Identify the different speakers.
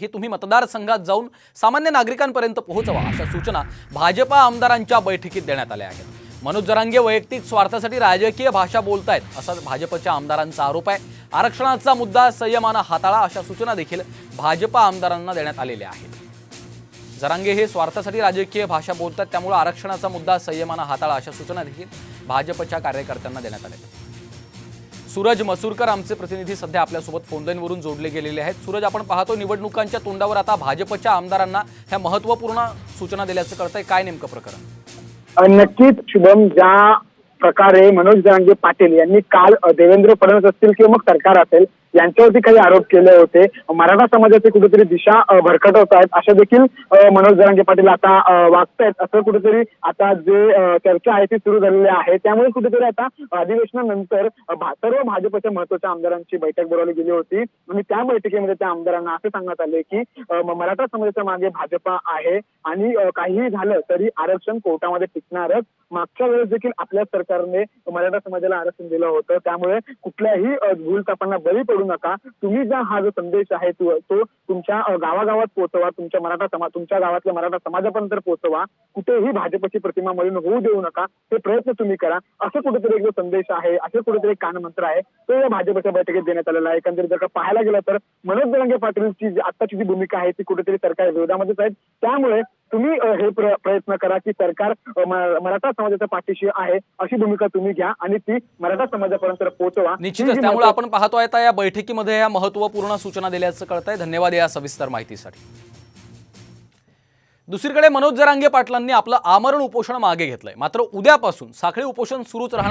Speaker 1: हे तुम्ही मतदारसंघात जाऊन सामान्य नागरिकांपर्यंत पोहोचवा अशा सूचना भाजपा आमदारांच्या बैठकीत देण्यात आल्या आहेत. मनोज जरांगे वैयक्तिक स्वार्थासाठी राजकीय भाषा बोलतायत असा भाजपच्या आमदारांचा आरोप आहे. आरक्षणाचा मुद्दा संयमानं हाताळा अशा सूचना देखील भाजपा आमदारांना देण्यात आलेल्या आहेत. जरांगे हे स्वार्थासाठी राजकीय भाषा बोलतात त्यामुळे आरक्षणाचा मुद्दा संयमानं हाताळा अशा सूचना देखील भाजपच्या कार्यकर्त्यांना देण्यात आल्या सूरज मसूरकर आमचे प्रतिनिधी सध्या आपल्यासोबत फोनलाईनवरून जोडले गेलेले आहेत. सूरज आपण पाहतो निवडणुकांच्या तोंडावर आता भाजपच्या आमदारांना ह्या महत्त्वपूर्ण सूचना दिल्याचं कळतंय. काय नेमकं प्रकरण?
Speaker 2: नक्कीच शुभम ज्या प्रकारे मनोज जरांगे पाटील यांनी काल देवेंद्र फडणवीस असतील किंवा मग सरकार असेल यांच्यावरती काही आरोप केले होते. मराठा समाजाची कुठेतरी दिशा भरकटवत आहेत अशा देखील मनोज जरांगे पाटील आता वागतायत. असं कुठेतरी आता जे चर्चा आहे ती सुरू झालेली आहे. त्यामुळे कुठेतरी आता अधिवेशनानंतर सर्व भाजपच्या महत्त्वाच्या आमदारांची बैठक बोलावली गेली होती. आणि त्या बैठकीमध्ये त्या आमदारांना असं सांगण्यात आले की मराठा समाजाच्या मागे भाजपा आहे आणि काहीही झालं तरी आरक्षण कोर्टामध्ये टिकणारच. मागच्या वेळेस देखील आपल्या सरकारने मराठा समाजाला आरक्षण दिलं होतं. त्यामुळे कुठल्याही भूलतापांना बळी पडू नका. तुम्ही जा हा जो संदेश आहे तो तुमच्या गावागावात पोहोचवा तुमच्या मराठा समाज तुमच्या गावातल्या मराठा समाजापर्यंत पोहोचवा. कुठेही भाजपची प्रतिमा मलिन होऊ देऊ नका. हे प्रयत्न तुम्ही करा. असं कुठेतरी एक जो संदेश आहे असं कुठेतरी एक कानमंत्र आहे तो या भाजपच्या बैठकीत देण्यात आलेला आहे. एकंदरीत जर का पाहायला गेलं तर मनोज दरंगे पाटीलची आत्ताची जी भूमिका आहे ती कुठेतरी सरकार विरोधामध्येच आहे. त्यामुळे तुम्ही हे प्र- प्रयत्न करा की सरकार मराठा समाजाच्या पाठीशी आहे अशी भूमिका तुम्ही घ्या आणि ती मराठा समाजापर्यंत पोहोचवा.
Speaker 1: निश्चितच त्यामुळे आपण पाहतोय आता या बैठकीमध्ये या महत्त्वपूर्ण सूचना दिल्याचं कळतंय. धन्यवाद या सविस्तर माहितीसाठी. दुसरीकडे मनोज जरांगे पाटलांनी आपलं आमरण उपोषण मागे घेतलंय. मात्र उद्यापासून साखळी उपोषण सुरूच राहणार